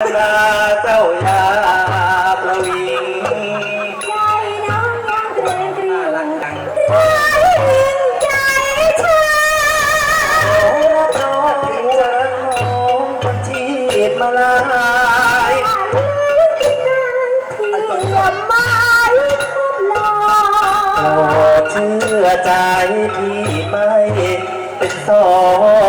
นาเจ้ายาประวิงใจน้องยังเรียน่างรักจังร้ายยิ่งใจชาโอ้เพราะถึงเจอของคนที่มาลายที่อย่ามาทดลอโปรงดเชื่อใจพี่ไม่เป็นสอง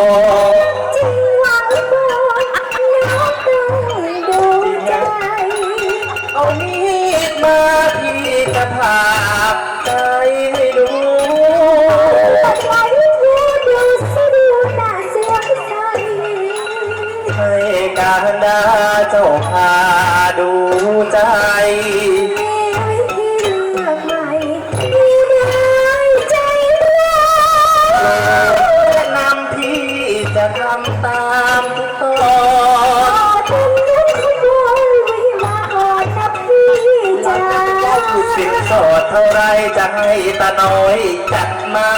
ารดาเจ้าพาดูใจมีวิธีเลือกใหม่มีได้ใจเราแนะนำพี่จะทำตามทุกตอนเป็นยุคขบวนวิวาก่อนนะพี่จ๋าสินสอดเท่าไรจะให้ตาน้อยจัดมา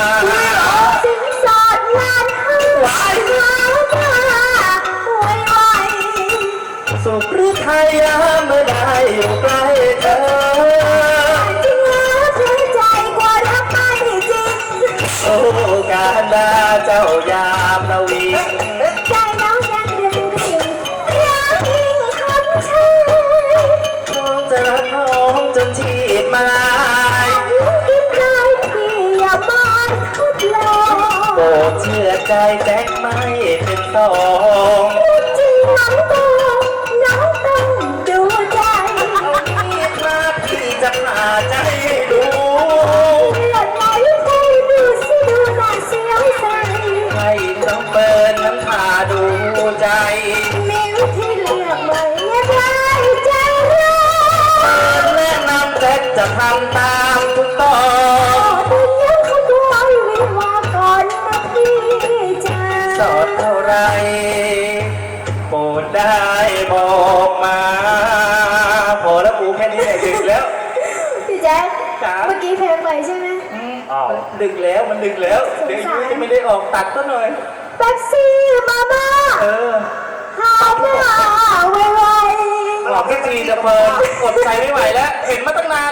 สุขหรือไทยยาเมื่อได้อยู่ใกล้เธอจริงแล้วเธอใจกว่ารักไม่จริง โอ้การดาเจ้ายามระวิงใจน้องยังเรื่องริ่งรักยิ่งคำชายน้องจะรักน้องจนชีพมาลายคิดได้พี่อย่ามาทดลงโปรดเชื่อใจแจ็คไม่เป็นสองจริงน้องต้อ ใจให้ดูเลือดไหลใจดูสิดูน่าเสียวใจให้น้องเปิดน้ำผ่าดูใจ มีวิธีเลือกใหม่ยังไงใจเราแนะนำจ็คจะทำตามทุกตอขอนเป็นยังขบวนวิวาก่อนนะพี่จ๋าสอดเท่าไรโปรดได้บอกมา จ๊คจ๋า เมื่อกี้เพลงไปใช่ไหมอ้าวดึกแล้วมันดึกแล้วเดี๋ยวยูจะไม่ได้ออกตัดซะหน่อย แท็กซี่มาม่าเออหาหน้าไวหลับสักทีจะเพลินกดใจไม่ไหวแล้ว เห็นมาตั้งนาน